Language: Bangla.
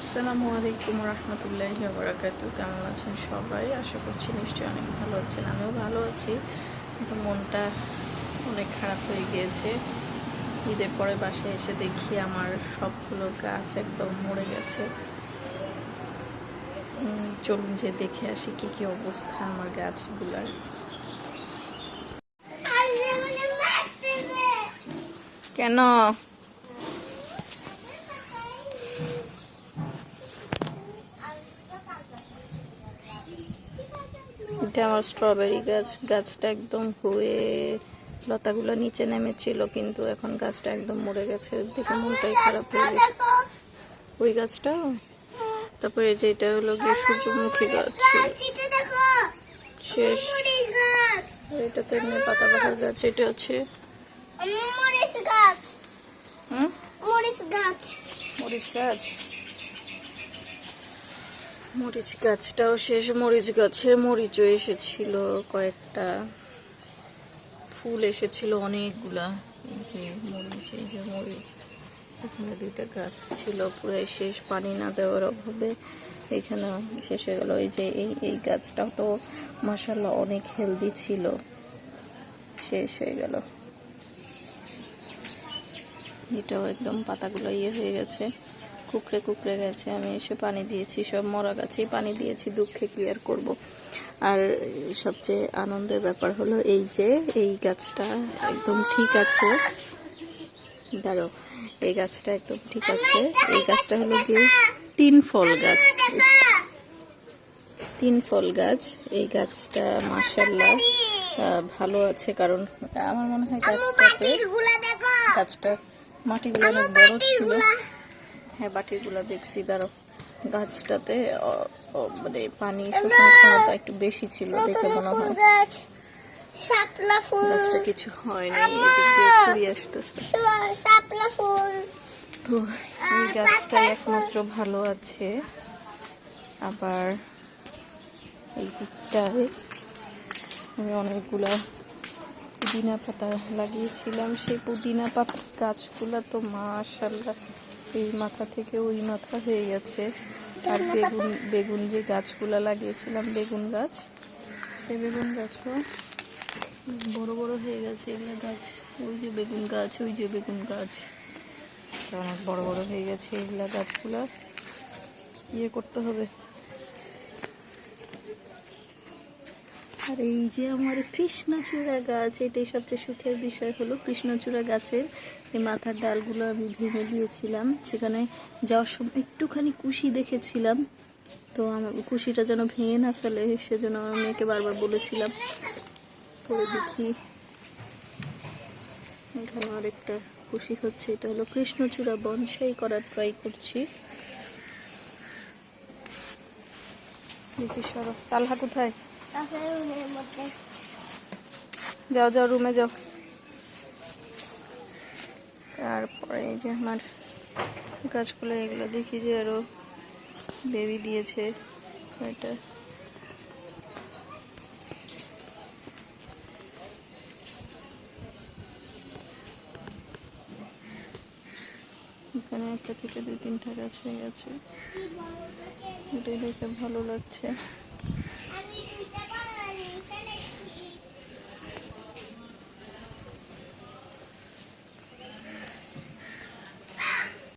আসসালামু আলাইকুম রহমতুল্লাহি বারাকাতু কেমন আছেন সবাই? আশা করছি নিশ্চয়ই অনেক ভালো আছেন। আমিও ভালো আছি। কিন্তু মনটা অনেক খারাপ হয়ে গিয়েছে। ঈদের পরে বাসায় এসে দেখি আমার সবগুলো গাছ একদম মরে গেছে। চলুন যে দেখে আসি কি কি অবস্থা আমার গাছগুলার। কেন? এটা আমার স্ট্রবেরি গাছ গাছটা একদম হয়ে লতাগুলো নিচে নেমেছিল কিন্তু এখন গাছটা একদম মরে গেছে। দেখে মনটাই খারাপ হয়ে গেছে। ওই গাছটা? তারপরে এই যে এটা হলো গিয়ে সূর্যমুখী গাছ। শেষ। এটা তো এমনি পাতাবাহার গাছ এটা আছে। হুম? মরিচ গাছ। মরিচ গাছটাও শেষ, মরিচ গাছে মরিচও এসেছিল, কয়েকটা ফুল এসেছিল অনেকগুলা। যে মরিচ, এই যে মরিচ। এখানে দুইটা গাছ ছিল, পুরো শেষ, পানি না দেওয়ার অভাবে। এখানে শেষ হয়ে গেল। এই যে এই এই গাছটাও তো মাসাল্লাহ অনেক হেলদি ছিল। শেষ হয়ে গেল। এটাও একদম পাতাগুলো ইয়ে হয়ে গেছে। কুকড়ে কুকড়ে গেছে, আমি এসে পানি দিয়েছি, সব মরা গাছেই পানি দিয়েছি, দুঃখে কি আর করব? আর সবচেয়ে আনন্দের ব্যাপার হলো এই যে, এই গাছটা একদম ঠিক আছে। দাঁড়ো এই গাছটা একদম ঠিক আছে। এই গাছটা হলো গিয়ে তিন ফল গাছ। তিন ফল গাছ। এই গাছটা মাসাল্লাহ ভালো আছে কারণ আমার মনে হয় গাছটাতে, গাছটা মাটিগুলো অনেক বড় ছিল। হ্যাঁ বাটিগুলো দেখছি। দাঁড়ো গাছটাতে মানে পানি শোষণ ক্ষমতা একটু বেশি ছিল দেখে মনে হয়। শাপলা ফুল। গাছটা কিছু হয় না এদিক দিয়ে ঘুরে আসতেছে। শাপলা ফুল। তো এই গাছটা একমাত্র ভালো আছে। আবার এই দিকটায় আমি অনেকগুলা পুদিনা পাতা লাগিয়েছিলাম। সেই পুদিনা পাতা গাছগুলা তো মাশাল্লাহ এই মাথা থেকে ওই মাথা হয়ে গেছে। আর বেগুন বেগুন যে গাছগুলো লাগিয়েছিলাম, বেগুন গাছ, সেই বেগুন গাছও বড় বড় হয়ে গেছে এগুলো গাছ। ওই যে বেগুন গাছ, ওই যে বেগুন গাছ। অনেক বড় বড় হয়ে গেছে এগুলা গাছগুলো। ইয়ে করতে হবে। আর এই যে আমার কৃষ্ণচূড়া গাছ, এটাই সবচেয়ে সুখের বিষয় হলো কৃষ্ণচূড়া গাছের এই মাথার ডালগুলো আমি ভেঙে দিয়েছিলাম, সেখানে যাওয়ার সময় একটুখানি কুশি দেখেছিলাম। তো আমার কুশিটা যেন ভেঙে না ফেলে, সেজন্য আমার মেয়েকে বারবার বলেছিলাম করে দেখি এখানে আরেকটা খুশি হচ্ছে, এটা হলো কৃষ্ণচূড়া বনসাই করার ট্রাই করছি। তালহা কোথায়? যাও যাও রুমে যাও। তারপরে এই যে আমার গাছগুলো এগুলো দেখি যে আরও বেবি দিয়েছে এটা এখানে একটা থেকে দুই তিনটা গাছ হয়ে গেছে। ভালো লাগছে।